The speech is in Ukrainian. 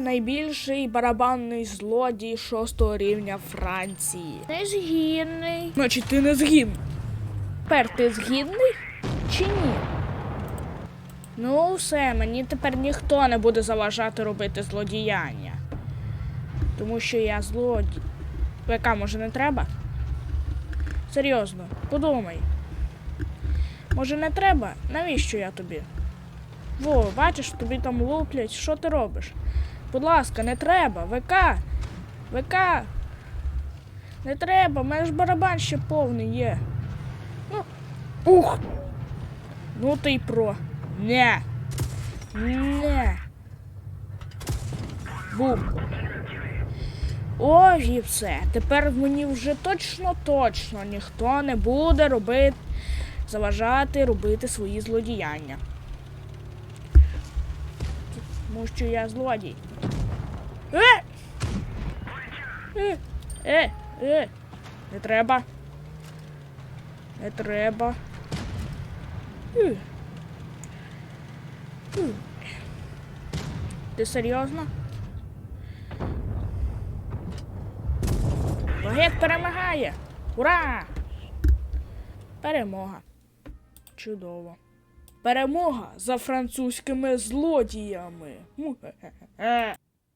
Найбільший барабанний злодій шостого рівня Франції. Незгідний. Значить, ти не згідний. Тепер ти згідний чи ні? Ну, все, мені тепер ніхто не буде заважати робити злодіяння. Тому що я злодій. ВК, може, не треба? Серйозно, подумай. Може, не треба? Навіщо я тобі? Во, бачиш, тобі там луплять. Що ти робиш? Будь ласка, не треба. ВК. ВК. Не треба, у мене ж барабан ще повний є. Ну, ух. Ну ти й про. Не. Не. Бум. Ось і все. Тепер мені вже точно точно ніхто не буде робити, заважати робити свої злодіяння. Тому що я злодій. Е! Е! Е! Е! Не треба. Не треба. Ти серйозно? Багет перемагає! Ура! Перемога. Чудово. Перемога за французькими злодіями.